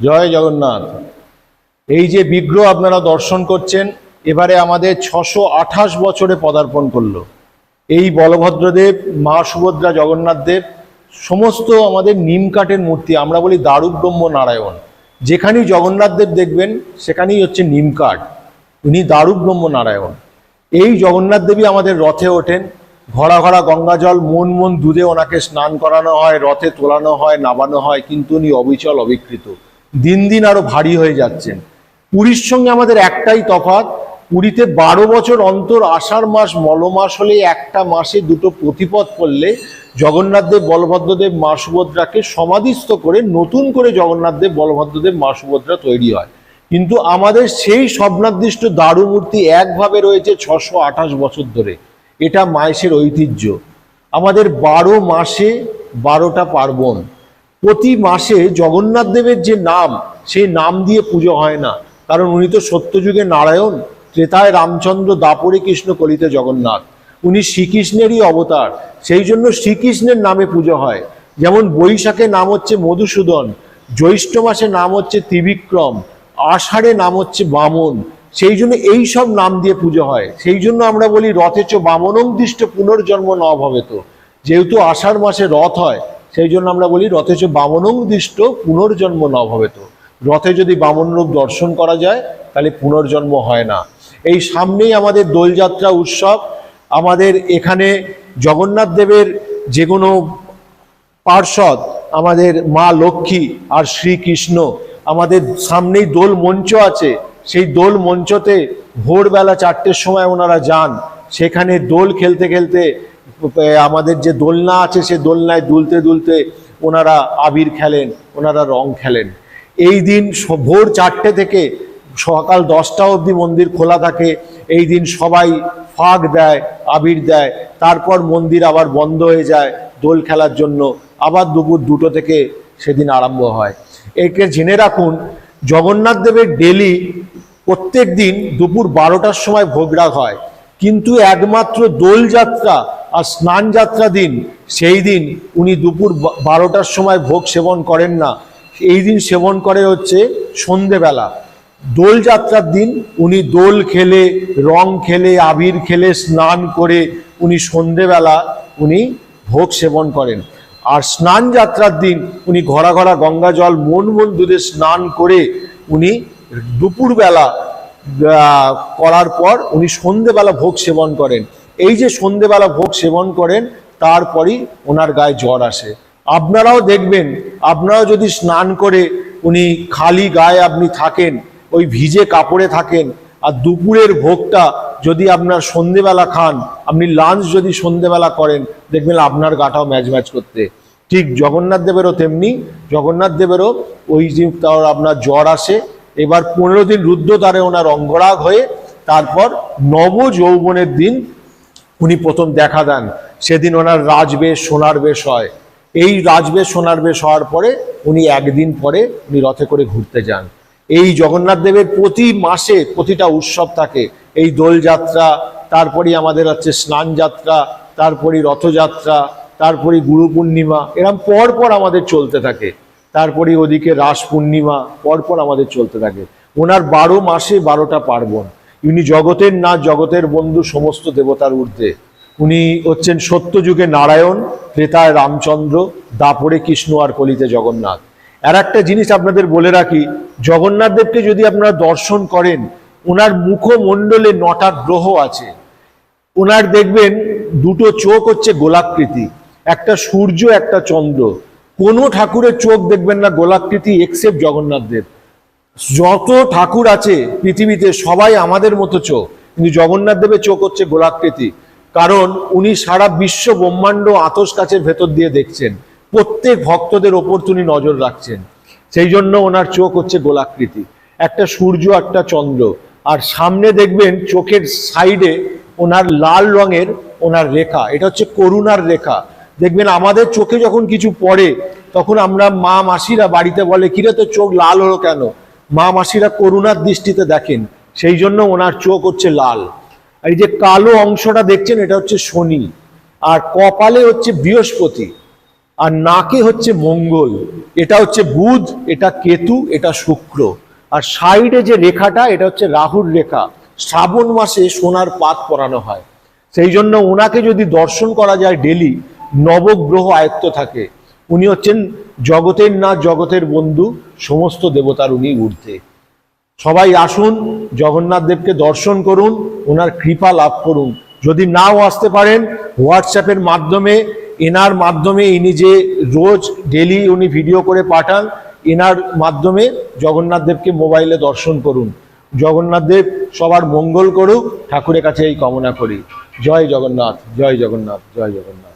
জয় জগন্নাথ। এই যে বিগ্রহ আপনারা দর্শন করছেন, এবারে আমাদের ছশো আঠাশ বছরে পদার্পণ করল। এই বলভদ্রদেব, মা সুভদ্রা জগন্নাথ দেব, সমস্ত আমাদের নিম কাঠের মূর্তি, আমরা বলি দারুক ব্রহ্ম নারায়ণ। যেখানেই জগন্নাথ দেব দেখবেন, সেখানেই হচ্ছে নিম কাঠ। উনি দারুক ব্রহ্ম নারায়ণ। এই জগন্নাথ দেবী আমাদের রথে ওঠেন। ঘরা ঘরা গঙ্গা জল, মন মন দুধে ওনাকে স্নান করানো হয়, রথে তোলানো হয়, নামানো হয়, কিন্তু উনি অবিচল অবিকৃত। দিন দিন আরও ভারী হয়ে যাচ্ছেন পুরীর সঙ্গে আমাদের একটাই তফাৎ, পুরীতে বারো বছর অন্তর আষাঢ় মাস, মলমাস হলে একটা মাসে দুটো প্রতিপদ করলে জগন্নাথদেব বলভদ্রদেব মা সুভদ্রাকে সমাধিস্থ করে নতুন করে জগন্নাথদেব বলভদ্রদেব মা সুভদ্রা তৈরি হয়। কিন্তু আমাদের সেই স্বপ্নাদৃষ্ট দারু মূর্তি একভাবে রয়েছে ছশো আঠাশ বছর ধরে। এটা মায়েসের ঐতিহ্য। আমাদের বারো মাসে বারোটা পার্বণ। প্রতি মাসে জগন্নাথ দেবের যে নাম, সেই নাম দিয়ে পুজো হয় না। কারণ উনি তো সত্যযুগে নারায়ণ, ত্রেতায় রামচন্দ্র, দাপরে কৃষ্ণ কলিতে জগন্নাথ। উনি শ্রীকৃষ্ণেরই অবতার, সেই জন্য শ্রীকৃষ্ণের নামে পুজো হয়। যেমন বৈশাখে নাম হচ্ছে মধুসূদন, জ্যৈষ্ঠ মাসে নাম হচ্ছে ত্রিবিক্রম, আষাঢ়ে নাম হচ্ছে বামন। সেই জন্য এই সব নাম দিয়ে পুজো হয়। সেই জন্য আমরা বলি রথেচ বামনংদিষ্ট পুনর্জন্ম ন ভবেত যেহেতু আষাঢ় মাসে রথ হয় সেই জন্য আমরা বলি রথেচ বামনংদিষ্ট পুনর্জন্ম ন ভবেত রথে যদি বামন রূপ দর্শন করা যায়, তাহলে পুনর্জন্ম হয় না। এই সামনেই আমাদের দোলযাত্রা উৎসব। আমাদের এখানে জগন্নাথ দেবের যে কোনো পার্ষদ আমাদের মা লক্ষ্মী আর শ্রীকৃষ্ণ, আমাদের সামনেই দোল মঞ্চ আছে। সেই দোল মঞ্চতে ভোরবেলা চারটের সময় ওনারা যান। সেখানে দোল খেলতে খেলতে আমাদের যে দোলনা আছে, সে দোলনায় দুলতে দুলতে ওনারা আবির খেলেন, ওনারা রং খেলেন। এই দিন ভোর চারটে থেকে সকাল দশটা অবধি মন্দির খোলা থাকে। এই দিন সবাই ফাঁক দেয়, আবির দেয়। তারপর মন্দির আবার বন্ধ হয়ে যায় দোল খেলার জন্য। আবার দুপুর দুটো থেকে সেদিন আরম্ভ হয়। একে জেনে রাখুন, জগন্নাথ দেবের ডেলি প্রত্যেক দিন দুপুর বারোটার সময় ভোগরাগ হয়। কিন্তু একমাত্র দোলযাত্রা আর স্নান যাত্রা দিন, সেই দিন উনি দুপুর বারোটার সময় ভোগ সেবন করেন না। এই দিন সেবন করে হচ্ছে সন্ধেবেলা। দোলযাত্রার দিন উনি দোল খেলে, রং খেলে, আবির খেলে, স্নান করে উনি সন্ধেবেলা উনি ভোগ সেবন করেন। আর স্নান যাত্রার দিন উনি ঘরা ঘরা গঙ্গা জল, মন মন দুধে স্নান করে উনি দুপুরবেলা করার পর উনি সন্ধেবেলা ভোগ সেবন করেন। এই যে সন্ধেবেলা ভোগ সেবন করেন, তারপরই ওনার গায়ে জ্বর আসে। আপনারাও দেখবেন, আপনারাও যদি স্নান করে উনি খালি গায়ে আপনি থাকেন, ওই ভিজে কাপড়ে থাকেন, আর দুপুরের ভোগটা যদি আপনার সন্ধেবেলা খান, আপনি লাঞ্চ যদি সন্ধেবেলা করেন, দেখবেন আপনার গাটাও ম্যাচ ম্যাচ করতে। ঠিক জগন্নাথ দেবেরও তেমনি, জগন্নাথ দেবেরও ওই যে তার আপনার জ্বর আসে, এবার পনেরো দিন রুদ্রদ্বারে ওনার অঙ্গরাগ হয়ে, তারপর নব যৌবনের দিন উনি প্রথম দেখা দেন, সেদিন ওনার রাজবেশ, সোনার বেশ হয়। এই রাজবেশ, সোনার বেশ হওয়ার পরে উনি একদিন পরে উনি রথে করে ঘুরতে যান। এই জগন্নাথ দেবের প্রতি মাসে প্রতিটা উৎসব থাকে। এই দোলযাত্রা তারপরেই আমাদের হচ্ছে স্নান যাত্রা, তারপরেই রথযাত্রা তারপরে গুরু পূর্ণিমা, এরম পর পর আমাদের চলতে থাকে। তারপরে ওদিকে রাস পূর্ণিমা পরপর আমাদের চলতে থাকে। ওনার বারো মাসে বারোটা পার্বণ। ইনি জগতের না জগতের বন্ধু সমস্ত দেবতার ঊর্ধ্বে। উনি হচ্ছেন সত্যযুগে নারায়ণ, ত্রেতায় রামচন্দ্র, দাপরে কৃষ্ণ আর কলিতে জগন্নাথ। আর একটা জিনিস আপনাদের বলে রাখি, জগন্নাথ দেবকে যদি আপনারা দর্শন করেন ওনার মুখমণ্ডলে নটা গ্রহ আছে। ওনার দেখবেন দুটো চোখ হচ্ছে গোলাকৃতি, একটা সূর্য, একটা চন্দ্র। কোনো ঠাকুরের চোখ দেখবেন না গোলাকৃতি এক্সেপ্ট জগন্নাথ দেব। যত ঠাকুর আছে পৃথিবীতে সবাই আমাদের মতো চোখ। কিন্তু জগন্নাথ দেবের চোখ হচ্ছে গোলাকৃতি। কারণ উনি সারা বিশ্ব ব্রহ্মাণ্ড আতস কাছের ভেতর দিয়ে দেখছেন। প্রত্যেক ভক্তদের ওপর তিনি নজর রাখছেন। সেই জন্য ওনার চোখ হচ্ছে গোলাকৃতি। একটা সূর্য, একটা চন্দ্র। আর সামনে দেখবেন চোখের সাইডে ওনার লাল রঙের ওনার রেখা। এটা হচ্ছে করুণার রেখা। দেখবেন আমাদের চোখে যখন কিছু পড়ে, তখন আমরা মা মাসিরা বাড়িতে বলে, কিরে তো চোখ লাল হলো কেন? মা মাসিরা করুণার দৃষ্টিতে দেখেন, সেই জন্য ওনার চোখ হচ্ছে লাল। আর এই যে কালো অংশটা দেখছেন, এটা হচ্ছে শনি। আর কপালে হচ্ছে বৃহস্পতি, আর নাকে হচ্ছে মঙ্গল। এটা হচ্ছে বুধ, এটা কেতু, এটা শুক্র। আর সাইডে যে রেখাটা, এটা হচ্ছে রাহুর রেখা। শ্রাবণ মাসে সোনার পাত পরানো হয়। সেই জন্য ওনাকে যদি দর্শন করা যায় ডেলি নবগ্রহ আয়ত্ত থাকে। উনি হচ্ছেন জগতের না জগতের বন্ধু, সমস্ত দেবতার উনি ঊর্ধ্বে। সবাই আসুন, জগন্নাথ দেবকে দর্শন করুন, ওনার কৃপা লাভ করুন। যদি নাও আসতে পারেন, হোয়াটসঅ্যাপের মাধ্যমে, এনার মাধ্যমে ইনি যে রোজ ডেলি উনি ভিডিও করে পাঠান, এনার মাধ্যমে জগন্নাথ দেবকে মোবাইলে দর্শন করুন। জগন্নাথ দেব সবার মঙ্গল করুক, ঠাকুরের কাছে এই কামনা করি। জয় জগন্নাথ জয় জগন্নাথ জয় জগন্নাথ।